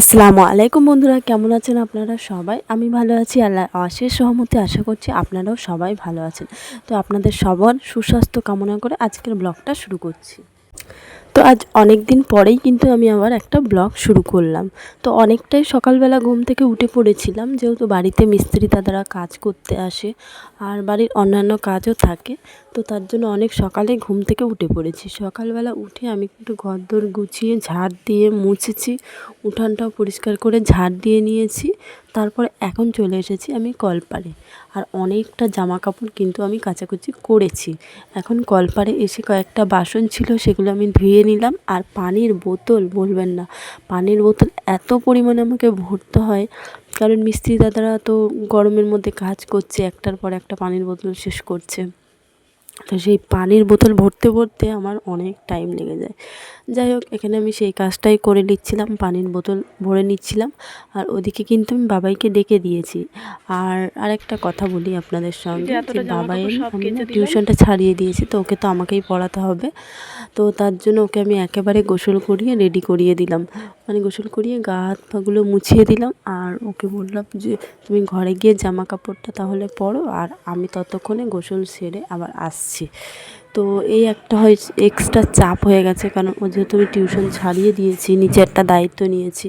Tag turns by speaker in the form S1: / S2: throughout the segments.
S1: আসসালামু আলাইকুম বন্ধুরা, কেমন আছেন আপনারা সবাই? আমি ভালো আছি আল্লাহ অশেষ সহমতে আশা করছি আপনারাও সবাই ভালো আছেন। তো আপনাদের সবার সুস্বাস্থ্য কামনা করে আজকের ব্লগটা শুরু করছি। তো আজ অনেক দিন পরেই কিন্তু আমি আবার একটা ব্লগ শুরু করলাম। তো অনেকটাই সকালবেলা ঘুম থেকে উঠে পড়েছিলাম, যেহেতু বাড়িতে মিস্ত্রি দাদারা কাজ করতে আসে, আর বাড়ির অন্যান্য কাজও থাকে। তো তার জন্য অনেক সকালে ঘুম থেকে উঠে পড়েছি। সকালবেলা উঠে আমি একটু ঘরদোর গুছিয়ে ঝাড় দিয়ে মুছেছি, উঠানটাও পরিষ্কার করে ঝাড় দিয়ে নিয়েছি, তারপর এখন চলে এসেছি আমি কলপারে। আর অনেকটা জামা কাপড় কিন্তু আমি কাচাকুচি করেছি। এখন কলপারে এসে কয়েকটা বাসন ছিল, সেগুলো আমি ধুয়ে নিলাম। আর পানির বোতল, বলবেন না, পানির বোতল এত পরিমাণে আমাকে ভরতে হয়। কারণ মিস্ত্রি দাদারা তো গরমের মধ্যে কাজ করছে, একটার পর একটা পানির বোতল শেষ করছে। তো সেই পানির বোতল ভরতে ভরতে আমার অনেক টাইম লেগে যায়। যাই হোক এখানে আমি সেই কাজটাই করে নিচ্ছিলাম পানির বোতল ভরে নিচ্ছিলাম। আর ওদিকে কিন্তু আমি বাবাইকে ডেকে দিয়েছি। আর আরেকটা কথা বলি আপনাদের সঙ্গে যে বাবাই আমি না টিউশনটা ছাড়িয়ে দিয়েছি তো ওকে তো আমাকেই পড়াতে হবে। তো তার জন্য ওকে আমি একেবারে গোসল করিয়ে রেডি করিয়ে দিলাম। মানে গোসল করিয়ে গা হাত পাগুলো মুছিয়ে দিলাম। আর ওকে বললাম যে, তুমি ঘরে গিয়ে জামা কাপড়টা তাহলে পরো আর আমি ততক্ষণে গোসল সেরে আবার আসছি। তো এই একটা হয় এক্সট্রা চাপ হয়ে গেছে কারণ ও যেহেতু আমি টিউশন ছাড়িয়ে দিয়েছি নিচে একটা দায়িত্ব নিয়েছি,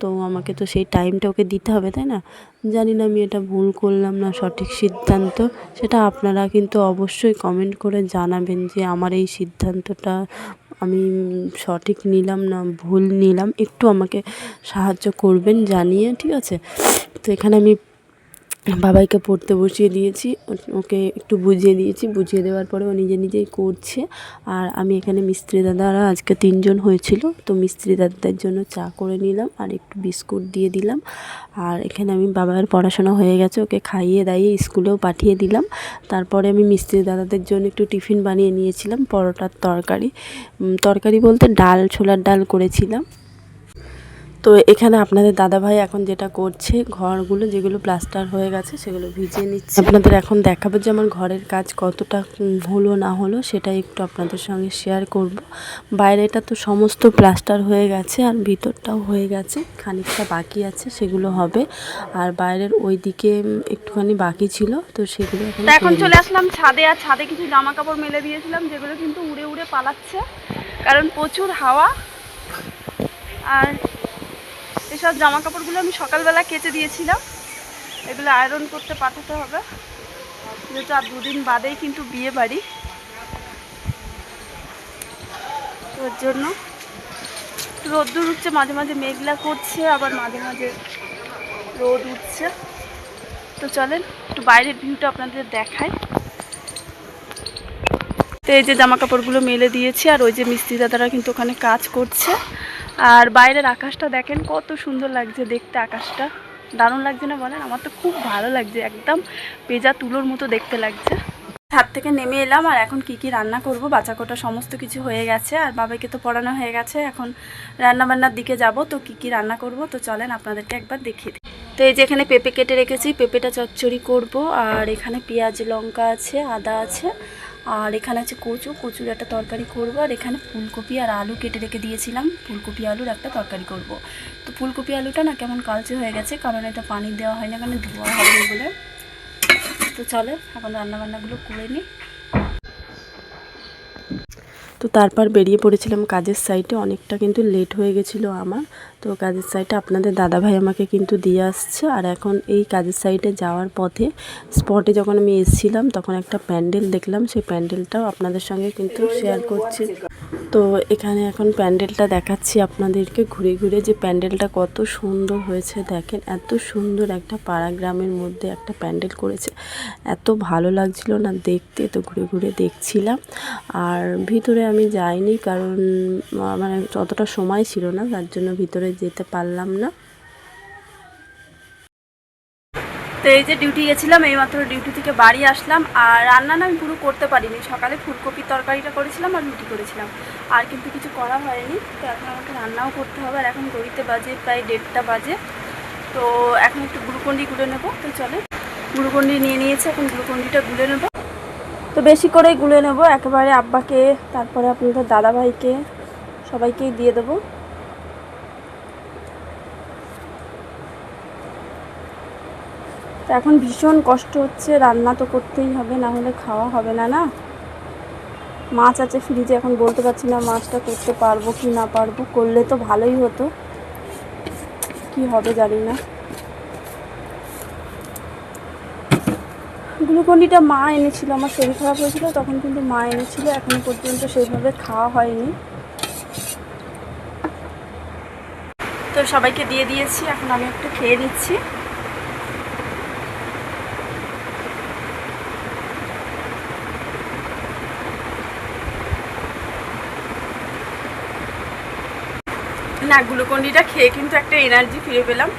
S1: তো আমাকে তো সেই টাইমটা ওকে দিতে হবে, তাই না? জানি না আমি এটা ভুল করলাম না সঠিক সিদ্ধান্ত। সেটা আপনারা কিন্তু অবশ্যই কমেন্ট করে জানাবেন যে, আমার এই সিদ্ধান্তটা আমি সঠিক নিলাম না ভুল নিলাম, একটু আমাকে সাহায্য করবেন, জানিয়ে, ঠিক আছে? তো এখানে আমি বাবাইকে পড়তে বসিয়ে দিয়েছি, ওকে একটু বুঝিয়ে দিয়েছি, বুঝিয়ে দেওয়ার পরে ও নিজে নিজেই করছে। আর আমি এখানে মিস্ত্রি দাদারা আজকে তিনজন হয়েছিল, তো মিস্ত্রি দাদাদের জন্য চা করে নিলাম আর একটু বিস্কুট দিয়ে দিলাম। আর এখানে আমি বাবার পড়াশোনা হয়ে গেছে, ওকে খাইয়ে দাইয়ে স্কুলেও পাঠিয়ে দিলাম। তারপরে আমি মিস্ত্রি দাদাদের জন্য একটু টিফিন বানিয়ে নিয়েছিলাম, পরোটার তরকারি। তরকারি বলতে ডাল, ছোলার ডাল করেছিলাম। তো এখানে আপনাদের দাদাভাই এখন যেটা করছে ঘরগুলো যেগুলো প্লাস্টার হয়ে গেছে সেগুলো ভিজিয়ে নিচ্ছে। আপনাদের এখন দেখাবো যে আমার ঘরের কাজ কতটা হলো না হলো সেটা একটু আপনাদের সঙ্গে শেয়ার করব। বাইরেটা তো সমস্ত প্লাস্টার হয়ে গেছে আর ভিতরটাও হয়ে গেছে খানিকটা বাকি আছে সেগুলো হবে। আর বাইরের ওই দিকে একটুখানি বাকি ছিল তো সেগুলো এখন
S2: এখন চলে আসলাম ছাদে আর ছাদে কিছু জামা কাপড় মেলে দিয়েছিলাম যেগুলো কিন্তু উড়ে উড়ে পালাচ্ছে। কারণ প্রচুর হাওয়া আর এসব জামা কাপড়গুলো আমি সকালবেলা কেচে দিয়েছিলাম। এগুলো আয়রন করতে পাঠাতে হবে। যেহেতু আর দুদিন বাদেই কিন্তু বিয়ে বাড়ি। ওর জন্য রোদ্দুর উঠছে, মাঝে মাঝে মেঘলা করছে, আবার মাঝে মাঝে রোদ উঠছে। তো চলেন, একটু বাইরের ভিউটা আপনাদের দেখাই। তো এই যে জামা কাপড়গুলো মেলে দিয়েছি, আর ওই যে মিস্ত্রি দাদারা কিন্তু ওখানে কাজ করছে। আর বাইরের আকাশটা দেখেন কত সুন্দর লাগছে দেখতে আকাশটা। দারুণ লাগছে না বলেন? আমার তো খুব ভালো লাগছে, একদম পেজা তুলোর মতো দেখতে লাগছে। ছাদ থেকে নেমে এলাম আর এখন কি কি রান্না করব? বাচ্চাকোটা সমস্ত কিছু হয়ে গেছে আর বাবাকে তো পড়ানো হয়ে গেছে, এখন রান্না বান্নার দিকে যাব। তো কি কি রান্না করব? তো চলেন আপনাদেরকে একবার দেখিয়ে দিই। তো এই যে এখানে পেঁপে কেটে রেখেছি, পেঁপেটা চচ্চড়ি করব। আর এখানে পেঁয়াজ, লঙ্কা আছে, আদা আছে। আর এখানে আছে কচু, কচুর একটা তরকারি করব। আর এখানে ফুলকপি আর আলু কেটে রেখে দিয়েছিলাম। ফুলকপি আলুর একটা তরকারি করব। তো ফুলকপি আলুটা না কেমন কালচে হয়ে গেছে, কারণ এটা পানি দেওয়া হয় না কারণ ধোয়া হবে বলে তো চলো এখন রান্নাবান্নাগুলো করে নিই।
S1: তো তারপর বেরিয়ে পড়েছিলাম কাজের সাইটে অনেকটা কিন্তু লেট হয়ে গেছিল আমার। তো কাজের সাইটে আপনাদের দাদাভাই আমাকে কিন্তু দিয়ে আসছে। আর এখন এই কাজের সাইটে যাওয়ার পথে স্পটে যখন আমি এসেছিলাম, তখন একটা প্যান্ডেল দেখলাম। সেই প্যান্ডেলটাও আপনাদের সঙ্গে কিন্তু শেয়ার করছি। তো এখানে এখন প্যান্ডেলটা দেখাচ্ছি আপনাদেরকে। ঘুরে ঘুরে যে প্যান্ডেলটা কত সুন্দর হয়েছে দেখেন। এত সুন্দর একটা পাড়া গ্রামের মধ্যে একটা প্যান্ডেল করেছে। এত ভালো লাগছিল না দেখতে, তো ঘুরে ঘুরে দেখছিলাম। আর ভিতরে আমি যাইনি কারণ মানে অতটা সময় ছিল না, তার জন্য ভিতরে যেতে পারলাম না।
S2: তো এই যে ডিউটি গেছিলাম, এইমাত্র ডিউটি থেকে বাড়ি আসলাম। আর রান্না না আমি পুরো করতে পারিনি। সকালে ফুলকপির তরকারিটা করেছিলাম আর রুটি করেছিলাম। আর কিন্তু কিছু করা হয়নি। তো এখন আমাকে রান্নাও করতে হবে। আর এখন ঘড়িতে বাজে প্রায় দেড়টা বাজে। তো এখন একটু গ্লুকন্ডি গুলে নেব। তো চলে গ্লুকন্ডি নিয়ে নিয়েছে। এখন গ্লুকন্ডিটা গুলে নেব। তো বেশি করেই গুলে নেব। একেবারে আব্বাকে, তারপরে আপনাদের দাদাভাইকে, সবাইকেই দিয়ে দেবো। এখন ভীষণ কষ্ট হচ্ছে, রান্না তো করতেই হবে, না হলে খাওয়া হবে না না? মাছ আছে ফ্রিজে এখন বলতে পারছি না মাছটা করতে পারব কি না পারব, করলে তো ভালোই হতো। কি হবে জানি না। গ্লুকন্ডিটা মা এনেছিল, আমার শরীর খারাপ হয়েছিল, তখন কিন্তু মা এনেছিল, এখনও পর্যন্ত সেইভাবে খাওয়া হয়নি। তো সবাইকে দিয়ে দিয়েছি, এখন আমি একটু খেয়ে নিচ্ছি। না, গ্লুকন্ডিটা খেয়ে কিন্তু একটা এনার্জি ফিরে পেলাম।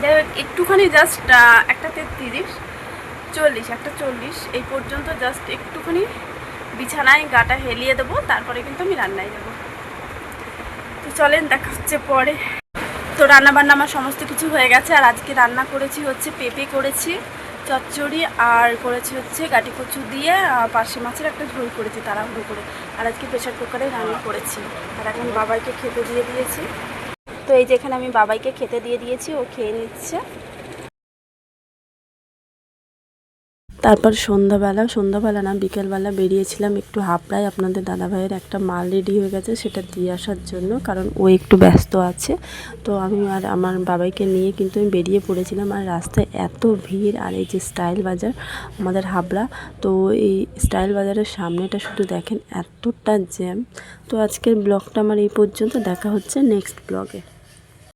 S2: যাই হোক, একটুখানি জাস্ট একটা তেত্রিশ, চল্লিশ, একটা চল্লিশ, এই পর্যন্ত জাস্ট একটুখানি বিছানায় গাটা হেলিয়ে দেবো, তারপরে কিন্তু আমি রান্নায় যাব। তো চলেন, দেখা হচ্ছে পরে। তো রান্না বান্না আমার সমস্ত কিছু হয়ে গেছে, আর আজকে রান্না করেছি হচ্ছে পেঁপে করেছি। চচ্চড়ি আর করেছি হচ্ছে গাটি কচু দিয়ে পার্শে মাছের একটা ঝোল করেছি তাড়াহুড়ো করে। আর আজকে প্রেশার কুকারে রান্না করেছি। আর এখন বাবাইকে খেতে দিয়ে দিয়েছি। তো এই যেখানে আমি বাবাইকে খেতে দিয়ে দিয়েছি, ও খেয়ে নিচ্ছে।
S1: তারপর সন্ধ্যাবেলা সন্ধ্যাবেলা না, বিকেলবেলা বেরিয়েছিলাম একটু হাবড়ায়। আপনাদের দাদাভাইয়ের একটা মাল রেডি হয়ে গেছে, সেটা দিয়ে আসার জন্য, কারণ ও একটু ব্যস্ত আছে। তো আমি আর আমার বাবাইকে নিয়ে কিন্তু আমি বেরিয়ে পড়েছিলাম। আর রাস্তায় এত ভিড়, আর এই যে স্টাইল বাজার, আমাদের হাবড়া, তো এই স্টাইল বাজারের সামনেটা শুধু দেখেন, এতটা জ্যাম। তো আজকের ব্লগটা আমার এই পর্যন্ত, দেখা হচ্ছে নেক্সট ব্লগে।